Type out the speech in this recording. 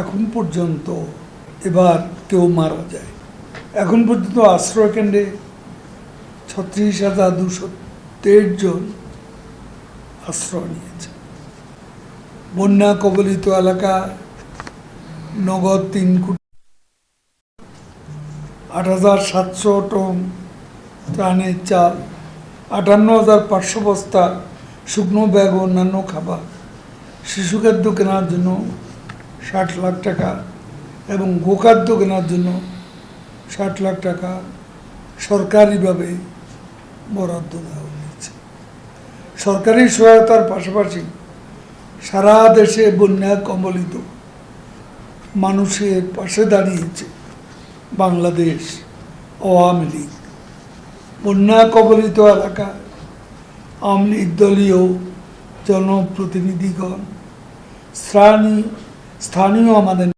এখন পর্যন্ত এবার কেউ মারা যায়। এখন পর্যন্ত আশ্রয়কেন্দ্রে ছত্রিশ হাজার দুশো তেইশ জন আশ্রয় নিয়েছে। বন্যা কবলিত এলাকা নগদ তিন কোটি আট হাজার সাতশো টন ত্রাণের চাল, আটান্ন হাজার পাঁচশো বস্তা শুকনো ব্যাগ অন্যান্য খাবার শিশু খাদ্য কেনার জন্য ষাট লাখ টাকা এবং গোখাদ্য কেনার জন্য ষাট লাখ টাকা সরকারিভাবে বরাদ্দ দেওয়া হয়েছে। সরকারি সহায়তার পাশাপাশি সারা দেশে বন্যা কম্বলিত মানুষের পাশে দাঁড়িয়েছে বাংলাদেশ আওয়ামী লীগ। বন্যা কবলিত এলাকা, আওয়ামী লীগ দলীয় জনপ্রতিনিধিগণ স্থানীয় স্থানীয় আমাদের